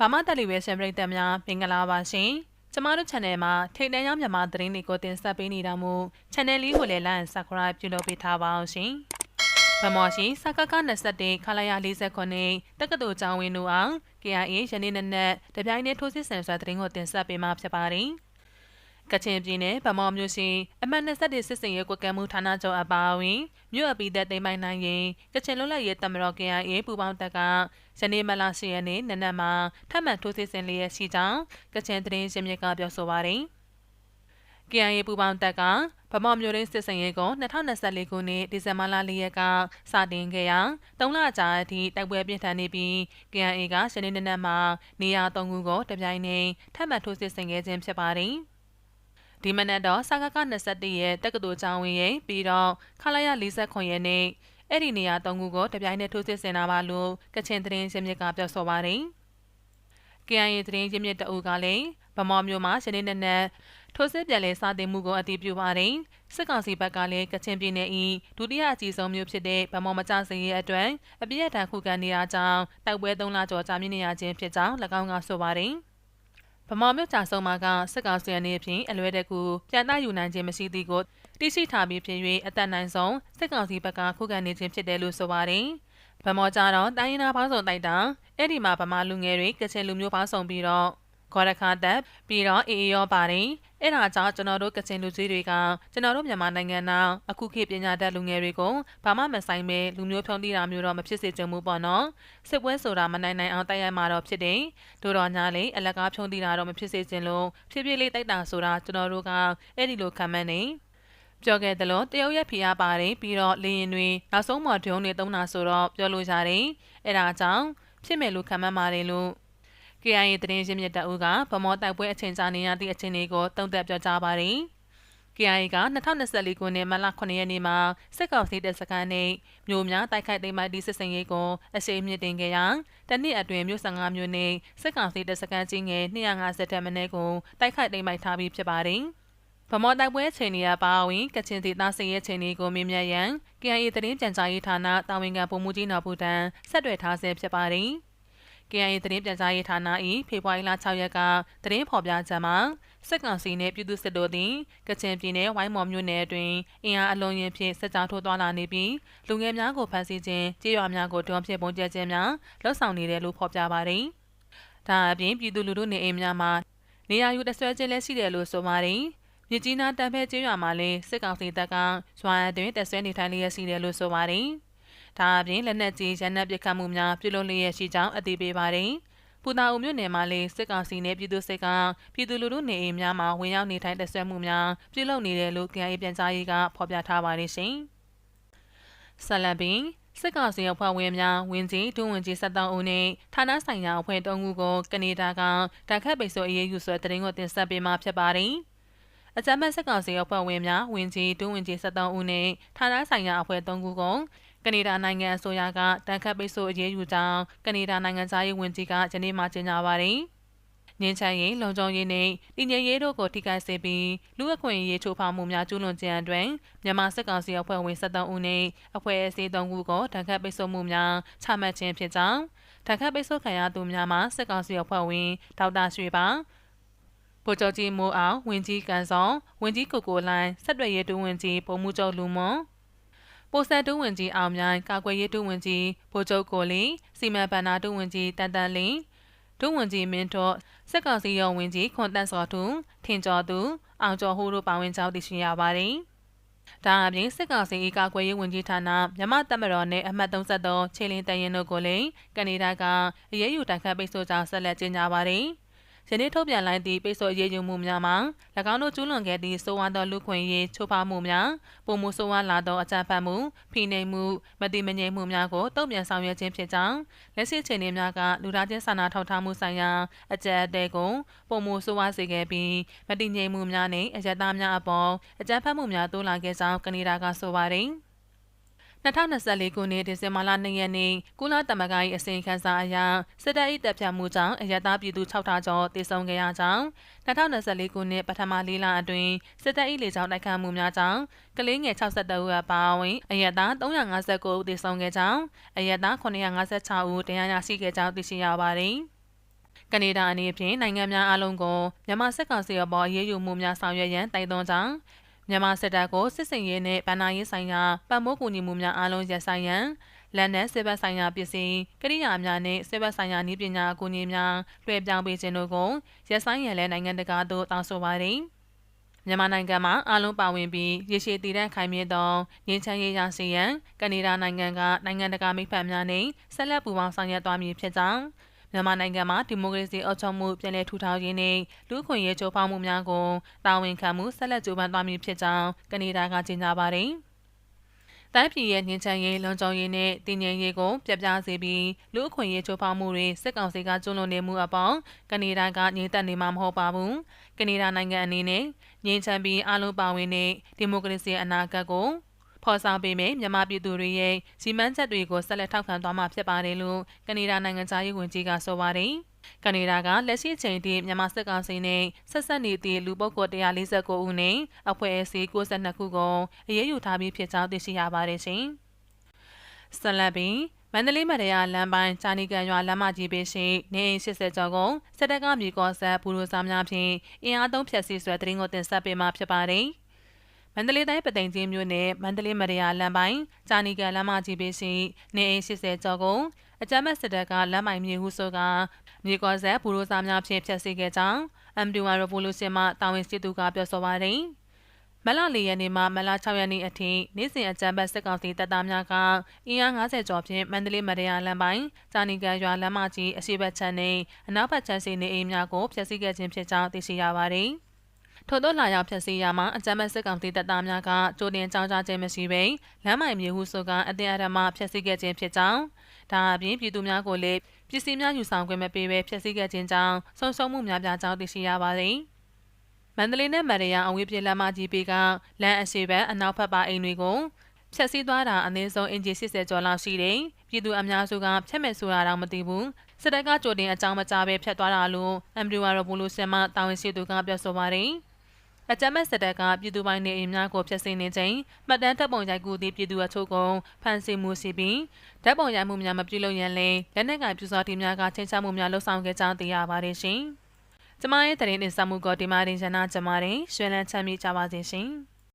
ဘာမတက်လီဝဲရှင်ပရိသတ်များမင်္ဂလာပါရှင်။ကျမတို့ channel မှာထိတ်တန့်ရောင်းမြန်မာသတင်းတွေကိုတင်ဆက်ပေးနေတာမို့ channel လေးကိုလည်း like and subscribe ပြုလုပ်ပေးထားပါအောင်ရှင်။ဗမော်ရှိစကက21ခလာရ49တက္ကသိုလ်ကျောင်းဝင်းတို့အောင် KIA ယနေ့နေ့နဲ့တပြိုင်တည်းထိုးစစ်ဆင်စွာသတင်းကိုတင်ဆက်ပေးမှာဖြစ်ပါတယ်။ ကချင်ပြည်နယ်ဗမော်မြို့ရှိအမှတ်21စစ်စင်ရဲကွက်ကမှုဌာနချုပ်အပါအဝင်မြို့အပီသက်သိမ်းပိုင်နိုင်ရင်ကချင်လွတ်လပ်ရေးတမတော် KIA ပူပေါင်းတပ်ကယနေ့မလ10ရက်နေ့နနက်မှာထပ်မံထိုးစစ်ဆင်လျက်ရှိကြောင်းကချင်သတင်းရှင်မြစ်ကပြောဆိုပါတယ် KIA ပူပေါင်းတပ်ကဗမော်မျိုးရင်းစစ်စင်ရေးကို2024ခုနှစ်ဒီဇင်ဘာလ၄ရက်ကစတင်ခဲ့ရာ၃လကြာအထိတိုက်ပွဲပြင်းထန်နေပြီး KIA ကရှနေ့နေ့မှာနေရာ၃ခုကိုတပြိုင်တည်းထပ်မံထိုးစစ်ဆင်ခဲ့ခြင်းဖြစ်ပါတယ်။ ဒီမနက်တော့စကက21ရဲ့တက္ကသိုလ်ကျောင်းဝင်ရဲ့ပြီးတော့ခလာရ49ရဲ့နေ့အဲ့ဒီနေရာ၃ခုကိုတပြိုင်တည်းထိုးစစ်ဆင်တာပါလို့ကချင်သတင်းရင်းမြစ်ကပြောဆိုပါတယ်။ KIA သတင်းရင်းမြစ်တအုပ်ကလည်းဗမော်မျိုးမှာရှင်းနေနဲ့ထိုးစစ်ပြန်လဲစတင်မှုကိုအတည်ပြုပါတယ်။စစ်ကောင်စီဘက်ကလည်းကချင်ပြည်နယ်၏ဒုတိယအကြီးဆုံးမြို့ဖြစ်တဲ့ဗမော်မကျစင်ရဲ့အတွက်အပြည့်အထန်ခုခံနေရကြောင်းတိုက်ပွဲ၃လကျော်ကြာမြင့်နေရခြင်းဖြစ်ကြောင်း၎င်းကဆိုပါတယ်။ ဗမာမြို့ကြာဆုံးမှာကစစ်ကောင်စီအနေဖြင့်အလွဲတကူပြန်သားယူနိုင်ခြင်းမရှိသည်ကိုတိရှိထားပြီးဖြစ်၍အသက်နိုင်ဆုံးစစ်ကောင်စီဘက်ကခုခံနေခြင်းဖြစ်တယ်လို့ဆိုပါတယ်။ဗမောကြတော့တိုင်းရင်းသားပေါင်းစုံတိုက်တာအဲ့ဒီမှာဗမာလူငယ်တွေကချင်လူမျိုးပေါင်းစုံပြီးတော့ ခေါ်ရခါတက်ပြီးတော့အေးအေးရောပါတယ်အဲ့ဒါကြောင့်ကျွန်တော်တို့ကချင်လူကြီးတွေကကျွန်တော်တို့မြန်မာနိုင်ငံနောက်အခုခေတ်ပညာတတ်လူငယ်တွေကိုဘာမှမဆိုင်ပဲလူမျိုးဖြုံးတိတာမျိုးတော့မဖြစ်စေချင်ဘူးပေါ့နော်စစ်ပွဲဆိုတာမနိုင်နိုင်အောင်တိုက်ရိုက်မှာတော့ဖြစ်တယ်တို့တော့ညာလေအလကားဖြုံးတိတာတော့မဖြစ်စေချင်လို့ဖြည်းဖြည်းလေးတိုက်တာဆိုတာကျွန်တော်တို့ကအဲ့ဒီလိုခံမှန်းနေပြောခဲ့တယ်လို့တရုတ်ရဲ့ဖိအားပါတယ်ပြီးတော့လေရင်တွေနောက်ဆုံးမှဒုံတွေတုံးတာဆိုတော့ပြောလို့ရတယ်အဲ့ဒါကြောင့်ဖြစ်မယ်လို့ခံမှန်းပါတယ်လို့ KIA သတင်းရင်းမြစ်တအုပ်ကဗမောတိုက်ပွဲအချိန်ကြာနေရသည့်အခြေအနေကိုတုံ့တက်ပြောကြားပါတယ်။ KIA က2024ခုနှစ်မလ9ရက်နေ့မှာစစ်ကောင်စီတပ်စခန်းနဲ့မြို့များတိုက်ခိုက်သိမ်းပိုက်သည့်စစ်စင်ရေးကိုအရှိန်မြင့်တင်ခဲ့ရာတနစ်အတွင်းမြို့15မြို့နဲ့စစ်ကောင်စီတပ်စခန်းကြီးငယ်250တပ်မင်းကိုတိုက်ခိုက်သိမ်းပိုက်ထားပြီးဖြစ်ပါတယ်။ဗမော်တိုက်ပွဲချိန်နေရပါဝင်ကချင်ဒေသစစ်ရေးချိန်တွေကိုမြင်မြတ်ရန် KIA သတင်းပြန်ကြားရေးဌာနတာဝန်ခံပုံမှုကြီးနော်ဘူတန်ဆက်တွေ့ထားဆဲဖြစ်ပါတယ်။ KIA သတင်းပြန်ကြားရေးဌာန၏ဖေဖော်ဝါရီလ6ရက်ကသတင်းဖော်ပြချက်မှာစစ်ကောင်စီနှင့်ပြည်သူစစ်တို့သည်ကချင်ပြည်နယ်ဝိုင်းမော်မြို့နယ်အတွင်းအင်အားအလုံးရင်ဖြင့်စစ်ကြောင်းထိုးသွားလာနေပြီးလူငယ်များကိုဖမ်းဆီးခြင်းကြေးရွာများကိုတွန်းဖြင့်ပုံကျဲခြင်းများလှုပ်ဆောင်နေတယ်လို့ဖော်ပြပါတယ်။ဒါအပြင်ပြည်သူလူထုနေအိမ်များမှာနေရာယူတဆွဲခြင်းလည်းရှိတယ်လို့ဆိုပါတယ်။မြကြီးနားတန်ဖဲကျေးရွာမှာလည်းစစ်ကောင်စီတပ်ကရွာအတွင်းတပ်ဆွဲနေထိုင်လျက်ရှိတယ်လို့ဆိုပါတယ်။ ဒါအပြင်လက်နက်ကြီးရန်နက်ပစ်ခတ်မှုများပြုလုပ်လျက်ရှိကြောင်းအသိပေးပါတယ်။ပူတာအုံမြို့နယ်မှာလည်းစစ်ကောင်စီနဲ့ပြည်သူစစ်ကပြည်သူလူထုနေအိမ်များမှာဝင်ရောက်နေထိုင်တက်ဆွဲမှုများပြုလုပ်နေတယ်လို့ KIA ပြန်ကြားရေးကဖော်ပြထားပါတယ်ရှင်။ဆလန်ပင်စစ်ကောင်စီအဖွဲ့ဝင်များဝင်ကြီးဒုဝန်ကြီး73ဦးနဲ့ဌာနဆိုင်ရာအဖွဲ့၃ခုကိုကနေဒါကတိုက်ခတ်ပိတ်ဆို့အရေးယူဆွဲတဲ့တင်ကိုတင်ဆက်ပေးမှာဖြစ်ပါတယ်။အကြမ်းဖက်စစ်ကောင်စီအဖွဲ့ဝင်များဝင်ကြီးဒုဝန်ကြီး73ဦးနဲ့ဌာနဆိုင်ရာအဖွဲ့၃ခုကို ကနေဒါနိုင်ငံအစိုးရကတန်ခတ်ပိတ်ဆို့အရေးယူကြောင်းကနေဒါနိုင်ငံသားရေးဝန်ကြီးကယနေ့မှကြေညာပါတယ်။ငင်းချမ်းရေးလုံခြုံရေးနဲ့တည်ငြိမ်ရေးတို့ကိုထိခိုက်စေပြီးလူအခွင့်အရေးချိုးဖောက်မှုများကျူးလွန်ခြင်းအတွင်မြန်မာစစ်ကောင်စီအဖွဲ့ဝင်73ဦးနဲ့အဖွဲ့အစည်း3ခုကိုတန်ခတ်ပိတ်ဆို့မှုများချမှတ်ခြင်းဖြစ်ကြောင်းတန်ခတ်ပိတ်ဆို့ခံရသူများမှာစစ်ကောင်စီအဖွဲ့ဝင်ဒေါက်တာရွှေပါဗိုလ်ချုပ်ကြီးမိုးအောင်ဝင်းကြီးကန်စောဝင်းကြီးကိုကိုလိုင်းဆက်ရွက်ရေးတူဝင်းကြီးပုံမှုချုပ်လူမွန် ပိုစံတူးဝင်ကြီးအောင်မြိုင်ကာကွယ်ရေးတူးဝင်ကြီးဗိုလ်ချုပ်ကိုလီစီမံဘဏ္ဍာတူးဝင်ကြီးတန်တန်လင်းဒုဝန်ကြီးမင်းတော်စက်ကောင်စီရုံဝင်ကြီးခွန်တန့်စောသူထင်ကျော်သူအောင်ကျော်ဟိုးတို့ပါဝင်ကြောင်းသိရှိရပါတယ်။ဒါအပြင်စစ်ကောင်စီကာကွယ်ရေးဝန်ကြီးဌာနမြမတပ်မတော်နဲ့အမှတ်33ခြေလင်းတရင်တို့ကိုလည်းကနေဒါကအရေးယူတိုက်ခတ်ပိတ်ဆို့ကြောင်းဆက်လက်ကြေညာပါတယ်။ ယနေ့ထုတ်ပြန်လိုက်သည့်ပိတ်ဆို့ရေးယူမှုများမှာ၎င်းတို့ကျူးလွန်ခဲ့သည့်ဆိုးဝါးသောလူခွင့်ရေးချိုးဖောက်မှုများပုံမှုဆိုးဝါးလာသောအကြမ်းဖက်မှုဖိနှိပ်မှုမတိမငြိမ်မှုများကိုတုံ့ပြန်ဆောင်ရွက်ခြင်းဖြစ်ကြောင်းလက်ရှိချိန်များကလူသားချင်းစာနာထောက်ထားမှုဆိုင်ရာအကြက်အသေးကိုပုံမှုဆိုးဝါးစေခဲ့ပြီးမတိငြိမ်မှုများနှင့်အကြက်သားများအပေါ်အကြမ်းဖက်မှုများတိုးလာခဲ့ကြောင်းကနေဒါကဆိုပါတယ်။ 2024ခုနှစ်ဒီဇင်ဘာလ2ရက်နေ့ကုလသမဂ္ဂ၏အစီရင်ခံစာအရစစ်တပ်၏တပ်ဖြတ်မှုကြောင့်အရတားပြည်သူ600ကျော်သေဆုံးခဲ့ရကြောင်း2024ခုနှစ်ပထမလေးလအတွင်းစစ်တပ်၏လေကြောင်းတိုက်ခိုက်မှုများကြောင့်ကလေးငယ်62ဦးအပါအဝင်အရတား359ဦးသေဆုံးခဲ့ကြောင်းအရတား956ဦးတရားရရှိခဲ့ကြောင်းသိရှိရပါသည်။ကနေဒါအနေဖြင့်နိုင်ငံများအလုံးကိုမြန်မာစစ်ကောင်စီအပေါ်အရေးယူမှုများဆောင်ရွက်ရန်တိုက်တွန်းကြောင်း မြန်မာစစ်တပ်ကိုစစ်စင်ရေးနှင့်ဗဏ္ဍာရေးဆိုင်ရာပတ်မိုးကူညီမှုများအားလုံးရပ်ဆိုင်းရန်လက်နက်စစ်ဘက်ဆိုင်ရာပစ္စည်းကိရိယာများနှင့်စစ်ဘက်ဆိုင်ရာနည်းပညာအကူအညီများလွှဲပြောင်းပေးခြင်းတို့ကိုရပ်ဆိုင်းရန်လည်းနိုင်ငံတကာသို့တောင်းဆိုပါသည်မြန်မာနိုင်ငံမှာအလုံးပါဝင်ပြီးရရှိတည်တဲ့ခိုင်မြဲသောငြိမ်းချမ်းရေးရရှိရန်ကနေဒါနိုင်ငံကနိုင်ငံတကာမိဖက်များနှင့်ဆက်လက်ပူးပေါင်းဆောင်ရွက်သွားမည်ဖြစ်ကြောင်း မြန်မာနိုင်ငံမှာဒီမိုကရေစီအုပ်ချုပ်မှုပြည်내ထူထောင်ရေးနဲ့လူ့အခွင့်အရေးချိုးဖောက်မှုများကိုတာဝန်ခံမှုဆက်လက်ကြိုးပမ်းသွားမည်ဖြစ်ကြောင်းကနေဒါကကြေညာပါတယ်။တိုင်းပြည်ရဲ့ညှဉ်းချမ်းရေးလုံခြုံရေးနဲ့တည်ငြိမ်ရေးကိုပြပြစေပြီးလူအခွင့်အရေးချိုးဖောက်မှုတွေစစ်ကောင်စီကကျူးလွန်နေမှုအပေါ်ကနေဒါကညှိတက်နေမှာမဟုတ်ပါဘူး။ကနေဒါနိုင်ငံအနေနဲ့ငြိမ်းချမ်းပြီးအလုံးပါဝင်တဲ့ဒီမိုကရေစီအနာဂတ်ကို ဖော်ဆောင်ပေးမယ်မြန်မာပြည်သူတွေရဲ့စီမံချက်တွေကိုဆက်လက်ထောက်ခံသွားမှာဖြစ်ပါတယ်လို့ကနေဒါနိုင်ငံသားရေးဝန်ကြီးကဆိုပါတယ်။ကနေဒါကလက်ရှိချိန်ထိမြန်မာစစ်ကောင်စီနဲ့ဆက်ဆက်နေသည့်လူပုဂ္ဂိုလ်149ဦးနဲ့အဖွဲ့အစည်း62ခုကိုအရေးယူထားပြီးဖြစ်ကြောင်းသိရှိရပါတယ်ရှင်။ဆလဘီမန္တလေးမရရလမ်းပိုင်းချာနီကန်ရွာလမ်းမကြီးပေရှိနေအိမ်80ကျော်ကိုစစ်တပ်ကမြေကောဆက်ဘူရိုစာများဖြင့်အင်အားသုံးဖျက်ဆီးဆွဲတရင်ကိုတင်ဆက်ပေးမှာဖြစ်ပါတယ်။ မန္တလေးတိုင်းပသိမ်ချင်းမြို့နယ်မန္တလေးမရယာလမ်းပိုင်းဂျာနီကန်လမ်းမကြီးပေးရှိနေအိမ်80ကျော်ကိုအကြမ်းမဲ့စစ်တပ်ကလမ်းမိုင်မြေဟုဆိုကမြေကောဆက်ဘူရိုစာများဖြင့်ဖျက်ဆီးခဲ့ကြောင်း M21 Revolution မှတာဝန်ရှိသူကပြောဆိုပါတယ်။မလ၄ရက်နေ့မှမလ6ရက်နေ့အထိနေ့စဉ်အကြမ်းဖက်စစ်ကောင်စီတပ်သားများကအင်အား90ကျော်ဖြင့်မန္တလေးမရယာလမ်းပိုင်းဂျာနီကန်ရွာလမ်းမကြီးအရှိတ်ဘက်ချမ်းနှင့်အနောက်ဘက်ချမ်းစီနေအိမ်များကိုဖျက်ဆီးခဲ့ခြင်းဖြစ်ကြောင်းသိရှိရပါတယ်။ ထို့သောလာရောက်ဖျက်ဆီးရမှာအကြမ်းမဲ့စစ်ကောင်စီတပ်သားများကကြိုတင်ကြောင်းကြားခြင်းမရှိဘဲလမ်းမိုင်မြေဟုဆိုကအတင်းအဓမ္မဖျက်ဆီးခဲ့ခြင်းဖြစ်ကြောင်းဒါအပြင်ပြည်သူများကိုလည်းပစ္စည်းများယူဆောင်ခွင့်မပေးဘဲဖျက်ဆီးခဲ့ခြင်းကြောင့်ဆုံးရှုံးမှုများပြားကြောင်းသိရှိရပါသည်မန္တလေးနဲ့မရယာအဝေးပြေလမ်းမကြီးပေကလမ်းအရှိဘက်အနောက်ဘက်ပါအိမ်တွေကိုဖြက်စီးသွားတာအနည်းဆုံးအင်ဂျီ80ကျော်လောက်ရှိတယ်။ပြည်သူအများစုကဖြတ်မဲ့ဆိုတာတော့မသိဘူး။စစ်တပ်ကကြိုတင်အကြောင်းမကြားပဲဖြတ်သွားတာလို့အမ်ဘရီဝါရဘူလူဆင်မတာဝန်ရှိသူကပြောဆိုပါတယ်။ အကြမ်းမဲ့စစ်တပ်ကပြည်သူပိုင်းနေအိမ်များကိုဖျက်ဆီးနေချိန်မှတ်တမ်းတပ်ပုံရိုက်ကူသည့်ပြည်သူအချို့ကိုဖမ်းဆီးမှုရှိပြီးဓာတ်ပုံရိုက်မှုများမပြုလုပ်ရန်လည်းလက်နက်ကင်ပြူစောတီများကချင်းချမှုများလှုပ်ဆောင်ခဲ့ကြောင်းသိရပါတယ်ရှင်။ကျမရဲ့တရင်တင်ဆက်မှုကိုဒီမှာတင်ရနာကျမတင်ရွှေလန်းချမ်းမြေ့ကြပါစေရှင်။